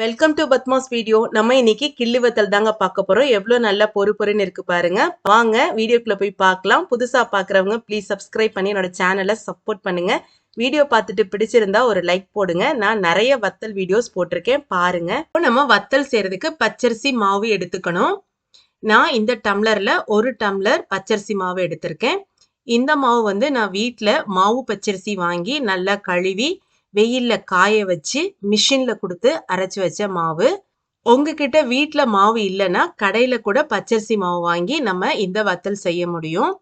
Welcome to Padma's video நம்ம இன்னைக்கு கிள்ளி வத்தல் தாங்க பார்க்க போறோம். எவ்வளோ நல்லா பொறு பொறுன்னு இருக்கு பாருங்க. வாங்க வீடியோக்குள்ள போய் பார்க்கலாம். புதுசா பார்க்குறவங்க ப்ளீஸ் சப்ஸ்கிரைப் பண்ணி என்னோட சேனலை சப்போர்ட் பண்ணுங்க. வீடியோ பார்த்துட்டு பிடிச்சிருந்தா ஒரு லைக் போடுங்க. நான் நிறைய வத்தல் வீடியோஸ் போட்டிருக்கேன். பாருங்க. இப்போ நம்ம வத்தல் செய்யறதுக்கு பச்சரிசி மாவு எடுத்துக்கணும். நான் இந்த டம்ளர்ல ஒரு டம்ளர் பச்சரிசி மாவு எடுத்திருக்கேன். இந்த மாவு வந்து நான் வீட்டில் மாவு பச்சரிசி வாங்கி நல்லா கழுவி வெயில்ல காய வச்சு மிஷின்ல கொடுத்து அரைச்சி வச்ச மாவு. உங்ககிட்ட வீட்டில் மாவு இல்லைன்னா கடையில் கூட பச்சரிசி மாவு வாங்கி நம்ம இந்த வத்தல் செய்ய முடியும்.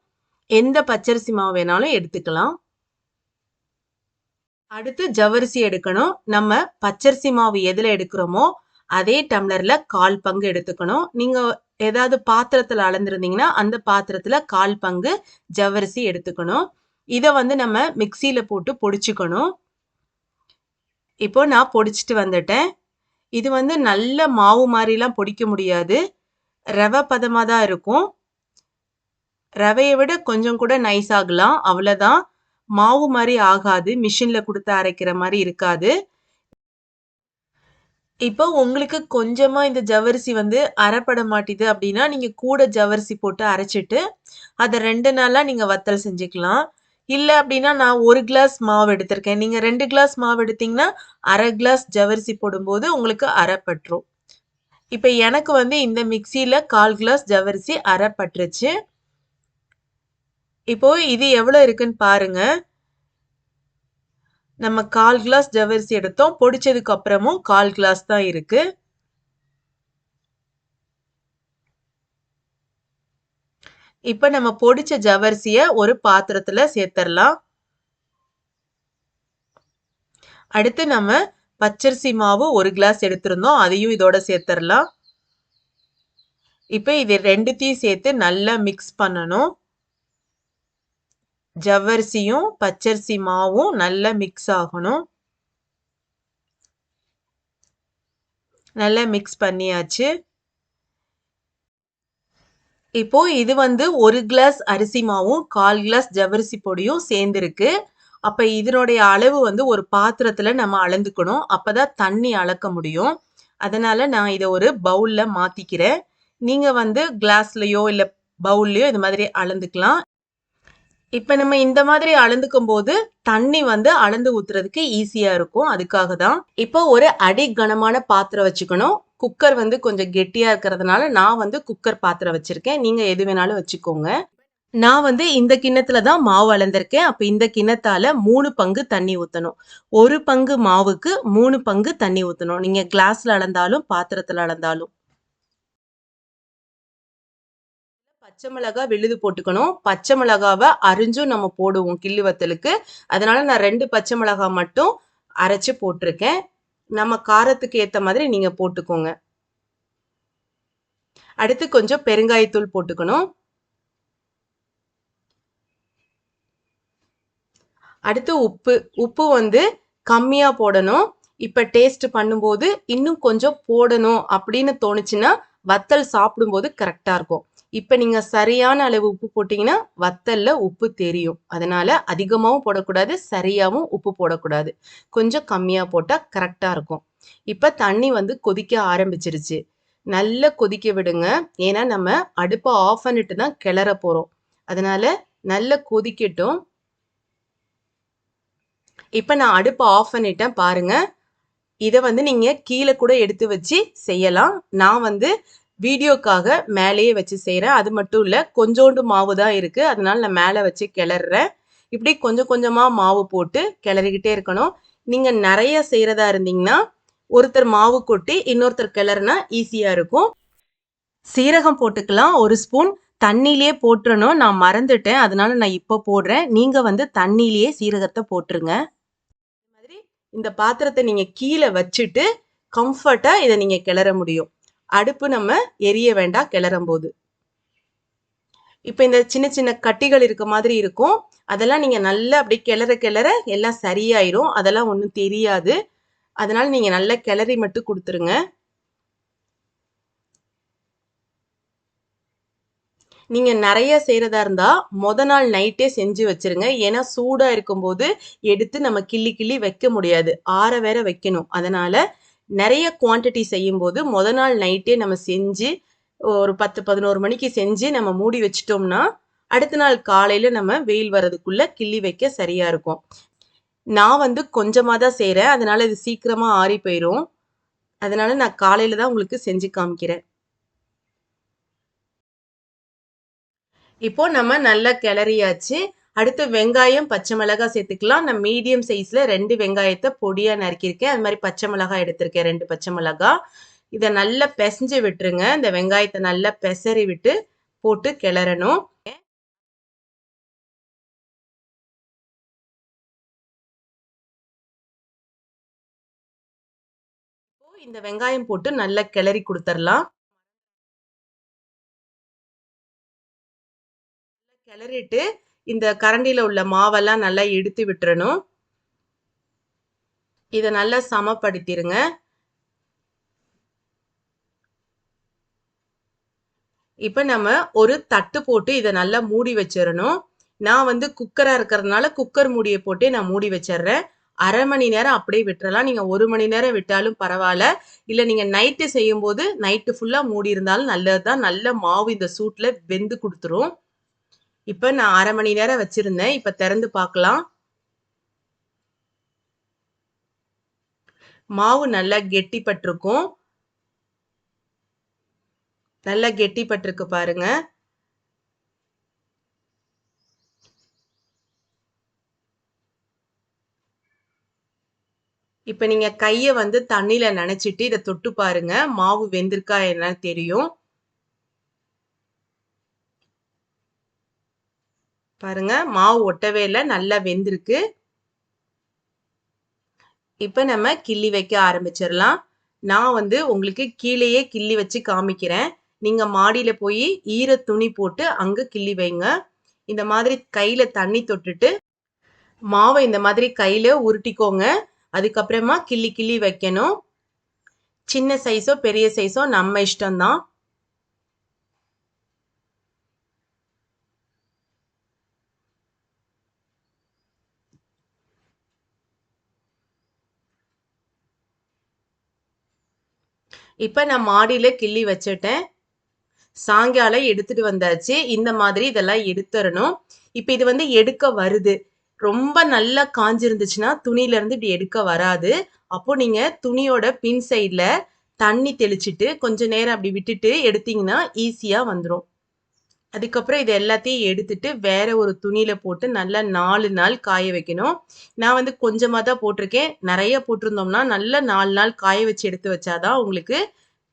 எந்த பச்சரிசி மாவு வேணாலும் எடுத்துக்கலாம். அடுத்து ஜவரிசி எடுக்கணும். நம்ம பச்சரிசி மாவு எதில் எடுக்கிறோமோ அதே டம்ளர்ல கால் பங்கு எடுத்துக்கணும். நீங்க ஏதாவது பாத்திரத்துல அளந்திருந்தீங்கன்னா அந்த பாத்திரத்துல கால் பங்கு ஜவரிசி எடுத்துக்கணும். இதை வந்து நம்ம மிக்சியில போட்டு பொடிச்சுக்கணும். இப்போ நான் பொடிச்சிட்டு வந்துட்டேன். இது வந்து நல்ல மாவு மாதிரிலாம் பொடிக்க முடியாது. ரவை பதமாக தான் இருக்கும். ரவையை விட கொஞ்சம் கூட நைஸ் ஆகலாம். அவ்வளோதான் மாவு மாதிரி ஆகாது. மிஷினில் கொடுத்து அரைக்கிற மாதிரி இருக்காது. இப்போ உங்களுக்கு கொஞ்சமாக இந்த ஜவரிசி வந்து அரைப்பட மாட்டேது அப்படின்னா நீங்கள் கூட ஜவரிசி போட்டு அரைச்சிட்டு அதை ரெண்டு நாளாக நீங்கள் வத்தல் செஞ்சுக்கலாம். இல்லை அப்படின்னா நான் ஒரு கிளாஸ் மாவு எடுத்திருக்கேன். நீங்கள் ரெண்டு கிளாஸ் மாவு எடுத்தீங்கன்னா அரை கிளாஸ் ஜவரிசி போடும்போது உங்களுக்கு அரைப்பட்டுரும் இப்போ எனக்கு வந்து இந்த மிக்சியில் கால் கிளாஸ் ஜவரிசி அரைப்பட்டுருச்சு இப்போ இது எவ்வளோ இருக்குன்னு பாருங்க. நம்ம கால் கிளாஸ் ஜவரிசி எடுத்தோம். பொடிச்சதுக்கு அப்புறமும் கால் கிளாஸ் தான் இருக்குது இப்ப நம்ம பொடிச்ச ஜவரிசிய ஒரு பாத்திரத்துல சேர்த்துடலாம் அடுத்து நம்ம பச்சரிசி மாவு ஒரு கிளாஸ் எடுத்திருந்தோம். அதையும் இதோட சேர்த்துடலாம் இப்ப இது ரெண்டுத்தையும் சேர்த்து நல்லா மிக்ஸ் பண்ணணும். ஜவ்வரிசியும் பச்சரிசி மாவும் நல்லா மிக்ஸ் ஆகணும். நல்லா மிக்ஸ் பண்ணியாச்சு. இப்போ இது வந்து ஒரு கிளாஸ் அரிசி மாவும் கால் கிளாஸ் ஜவரிசி பொடியும் சேர்ந்துருக்கு. அப்போ இதனுடைய அளவு வந்து ஒரு பாத்திரத்தில் நம்ம அளந்துக்கணும். அப்போ தான் தண்ணி அளக்க முடியும். அதனால் நான் இதை ஒரு பவுலில் மாற்றிக்கிறேன் நீங்கள் வந்து கிளாஸ்லையோ இல்லை பவுல்லையோ இது மாதிரி அளந்துக்கலாம். இப்போ நம்ம இந்த மாதிரி அளந்துக்கும் போது தண்ணி வந்து அளந்து ஊத்துறதுக்கு ஈஸியாக இருக்கும். அதுக்காக தான் இப்போ ஒரு அடி கனமான பாத்திரம் வச்சுக்கணும். குக்கர் வந்து கொஞ்சம் கெட்டியாக இருக்கிறதுனால நான் வந்து குக்கர் பாத்திரம் வச்சுருக்கேன். நீங்கள் எது வேணாலும் வச்சுக்கோங்க. நான் வந்து இந்த கிண்ணத்துல தான் மாவு அளந்திருக்கேன். அப்போ இந்த கிண்ணத்தால மூணு பங்கு தண்ணி ஊற்றணும் ஒரு பங்கு மாவுக்கு மூணு பங்கு தண்ணி ஊற்றணும் நீங்கள் கிளாஸில் அளந்தாலும் பாத்திரத்தில் அளந்தாலும். பச்சை மிளகா விழுது போட்டுக்கணும். பச்சை மிளகாவை அரிஞ்சும் நம்ம போடுவோம் கிள்ளி வத்தலுக்கு. அதனால நான் ரெண்டு பச்சை மிளகா மட்டும் அரைச்சு போட்டிருக்கேன். நம்ம காரத்துக்கு ஏற்ற மாதிரி நீங்கள் போட்டுக்கோங்க. அடுத்து கொஞ்சம் பெருங்காயத்தூள் போட்டுக்கணும். அடுத்து உப்பு உப்பு வந்து கம்மியாக போடணும். இப்போ டேஸ்ட் பண்ணும்போது இன்னும் கொஞ்சம் போடணும் அப்படின்னு தோணுச்சுன்னா வத்தல் சாப்பிடும்போது கரெக்டாக இருக்கும். இப்போ நீங்கள் சரியான அளவு உப்பு போட்டிங்கன்னா வத்தலில் உப்பு தெரியும். அதனால் அதிகமாகவும் போடக்கூடாது சரியாகவும் உப்பு போடக்கூடாது. கொஞ்சம் கம்மியாக போட்டால் கரெக்டாக இருக்கும். இப்போ தண்ணி வந்து கொதிக்க ஆரம்பிச்சிருச்சு. நல்லா கொதிக்க விடுங்க. ஏன்னா நம்ம அடுப்பை ஆஃப் பண்ணிட்டு தான் கிளற போகிறோம் அதனால நல்லா கொதிக்கட்டும். இப்போ நான் அடுப்பை ஆஃப் பண்ணிட்டேன் பாருங்க. இதை வந்து நீங்கள் கீழே கூட எடுத்து வச்சு செய்யலாம். நான் வந்து வீடியோக்காக மேலேயே வச்சு செய்கிறேன் அது மட்டும் இல்லை கொஞ்சோண்டு மாவு தான் இருக்குது அதனால் நான் மேலே வச்சு கிளறேன் இப்படி கொஞ்சம் கொஞ்சமாக மாவு போட்டு கிளறிக்கிட்டே இருக்கணும். நீங்கள் நிறைய செய்கிறதா இருந்தீங்கன்னா ஒருத்தர் மாவு கொட்டி இன்னொருத்தர் கிளறுனா ஈஸியாக இருக்கும். சீரகம் போட்டுக்கலாம். ஒரு ஸ்பூன் தண்ணியிலேயே போட்டுறணும். நான் மறந்துட்டேன். அதனால நான் இப்போ போடுறேன். நீங்கள் வந்து தண்ணியிலேயே சீரகத்தை போட்டுருங்க. மாதிரி இந்த பாத்திரத்தை நீங்கள் கீழே வச்சுட்டு கம்ஃபர்ட்டாக இதை நீங்கள் கிளற முடியும். அடுப்பு நம்ம எரிய வேண்டாம் கிளறும் போது இப்போ இந்த சின்ன சின்ன கட்டிகள் இருக்க மாதிரி இருக்கும். அதெல்லாம் நீங்கள் நல்லா அப்படி கிளற கிளற எல்லாம் சரியாயிரும். அதெல்லாம் ஒன்றும் தெரியாது. அதனால நீங்கள் நல்லா கிளறி மட்டும் கொடுத்துருங்க. நீங்கள் நிறைய செய்கிறதா இருந்தால் மொத நாள் நைட்டே செஞ்சு வச்சிருங்க. ஏன்னா சூடாக இருக்கும்போது எடுத்து நம்ம கிள்ளி கிள்ளி வைக்க முடியாது. ஆற வேற வைக்கணும். அதனால் நிறைய குவான்டிட்டி செய்யும்போது முத நாள் நைட்டே நம்ம செஞ்சு ஒரு பத்து பதினோரு மணிக்கு செஞ்சு நம்ம மூடி வச்சிட்டோம்னா அடுத்த நாள் காலையில் நம்ம வெயில் வர்றதுக்குள்ள கிள்ளி வைக்க சரியாக இருக்கும். நான் வந்து கொஞ்சமாக தான் செய்கிறேன் அதனால் இது சீக்கிரமாக ஆறி போயிடும் அதனால் நான் காலையில் தான் உங்களுக்கு செஞ்சு காமிக்கிறேன். இப்போ நம்ம நல்லா கிளறியாச்சு. அடுத்து வெங்காயம் பச்சை மிளகாய் சேர்த்துக்கலாம். நான் மீடியம் சைஸ்ல ரெண்டு வெங்காயத்தை பொடியா நறுக்கியிருக்கேன். அது மாதிரி பச்சை மிளகாய் எடுத்திருக்கேன் ரெண்டு பச்சை மிளகாய். இதை நல்லா பிசைஞ்சு விட்டுருங்க. இந்த வெங்காயத்தை நல்லா பெசறி விட்டு போட்டு கிளறணும். இந்த வெங்காயம் போட்டு நல்லா கிளறி கொடுத்துடலாம். கிளறிட்டு இந்த கரண்டியில் உள்ள மாவெல்லாம் நல்லா எடுத்து விட்டுறணும். இதை நல்லா சமப்படுத்திடுங்க இப்போ நம்ம ஒரு தட்டு போட்டு இதை நல்லா மூடி வச்சிடணும். நான் வந்து குக்கராக இருக்கிறதுனால குக்கர் மூடியை போட்டு நான் மூடி வச்சிடுறேன். அரை மணி நேரம் அப்படியே விட்டுறலாம். நீங்கள் ஒரு மணி நேரம் விட்டாலும் பரவாயில்ல. இல்லை நீங்கள் நைட்டு செய்யும்போது நைட்டு ஃபுல்லாக மூடி இருந்தாலும் நல்லது தான் நல்ல மாவு இந்த சூட்டில் வெந்து கொடுத்துரும். இப்போ நான் அரை மணி நேரம் வச்சுருந்தேன். இப்போ திறந்து பார்க்கலாம். மாவு நல்லா கெட்டிப்பட்டிருக்கும். நல்லா கெட்டிப்பட்டிருக்கு பாருங்க. இப்போ நீங்க கையை வந்து தண்ணியில நினச்சிட்டு இதை தொட்டு பாருங்க. மாவு வெந்திருக்கா என்னன்னு தெரியும். பாருங்க மாவு ஒட்டவே இல்லை நல்லா வெந்திருக்கு. இப்போ நம்ம கிள்ளி வைக்க ஆரம்பிச்சிடலாம். நான் வந்து உங்களுக்கு கீழேயே கிள்ளி வச்சு காமிக்கிறேன். நீங்க மாடியில போய் ஈர துணி போட்டு அங்க கிள்ளி வைங்க. இந்த மாதிரி கையில தண்ணி தொட்டுட்டு மாவை இந்த மாதிரி கையில உருட்டிக்கோங்க. அதுக்கப்புறமா கிள்ளி கிள்ளி வைக்கணும். சின்ன சைஸோ பெரிய சைஸோ நம்ம இஷ்டம்தான். இப்போ நான் மாடியில் கிள்ளி வச்சுட்டேன். சாயங்காலம் எடுத்துட்டு வந்தாச்சு. இந்த மாதிரி இதெல்லாம் எடுத்துடணும். இப்போ இது வந்து எடுக்க வருது. ரொம்ப நல்லா காஞ்சிருந்துச்சுன்னா துணியில இருந்து இப்படி எடுக்க வராது. அப்போ நீங்க துணியோட பின் சைட்ல தண்ணி தெளிச்சிட்டு கொஞ்ச நேரம் அப்படி விட்டுட்டு எடுத்தீங்கன்னா ஈஸியா வந்துடும் அதுக்கப்புறம் இது எல்லாத்தையும் எடுத்துட்டு வேற ஒரு துணியில போட்டு நல்லா நாலு நாள் காய வைக்கணும். நான் வந்து கொஞ்சமாக தான் போட்டிருக்கேன். நிறைய போட்டிருந்தோம்னா நல்லா நாலு நாள் காய வச்சு எடுத்து வச்சாதான் உங்களுக்கு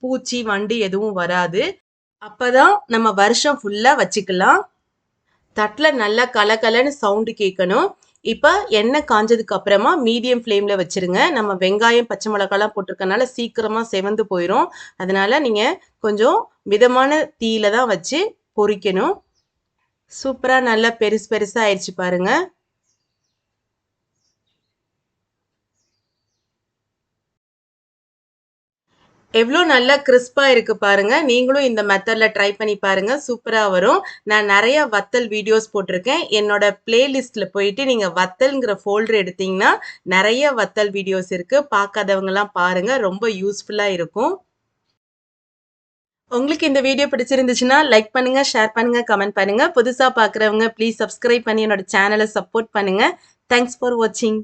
பூச்சி வண்டு எதுவும் வராது. அப்போதான் நம்ம வருஷம் ஃபுல்லாக வச்சுக்கலாம். தட்டில் நல்லா கலகலன்னு சவுண்டு கேட்கணும். இப்போ எண்ணெய் காஞ்சதுக்கு அப்புறமா மீடியம் ஃப்ளேமில் வச்சுருங்க. நம்ம வெங்காயம் பச்சை மிளகாலாம் போட்டிருக்கனால சீக்கிரமாக செவந்து போயிடும் அதனால் நீங்கள் கொஞ்சம் மிதமான தீயில தான் வச்சு பொரிக்கணும் சூப்பராக நல்லா பெருசு பெருசாக ஆயிடுச்சு பாருங்கள் எவ்வளோ நல்லா கிறிஸ்பாக இருக்குது பாருங்கள் நீங்களும் இந்த மெத்தடில் ட்ரை பண்ணி பாருங்கள் சூப்பராக வரும். நான் நிறைய வத்தல் வீடியோஸ் போட்டிருக்கேன். என்னோட பிளேலிஸ்ட்டில் போயிட்டு நீங்கள் வத்தல்ங்கிற ஃபோல்டர் எடுத்தீங்கன்னா நிறைய வத்தல் வீடியோஸ் இருக்குது பார்க்காதவங்கலாம் பாருங்க. ரொம்ப யூஸ்ஃபுல்லாக இருக்கும். உங்களுக்கு இந்த வீடியோ பிடிச்சிருந்துச்சுன்னா லைக் பண்ணுங்க ஷேர் பண்ணுங்க கமெண்ட் பண்ணுங்க. புதுசாக பார்க்குறவங்க ப்ளீஸ் சப்ஸ்கிரைப் பண்ணி என்னோட சேனலை சப்போர்ட் பண்ணுங்க. தேங்க்ஸ் ஃபார் வாட்சிங்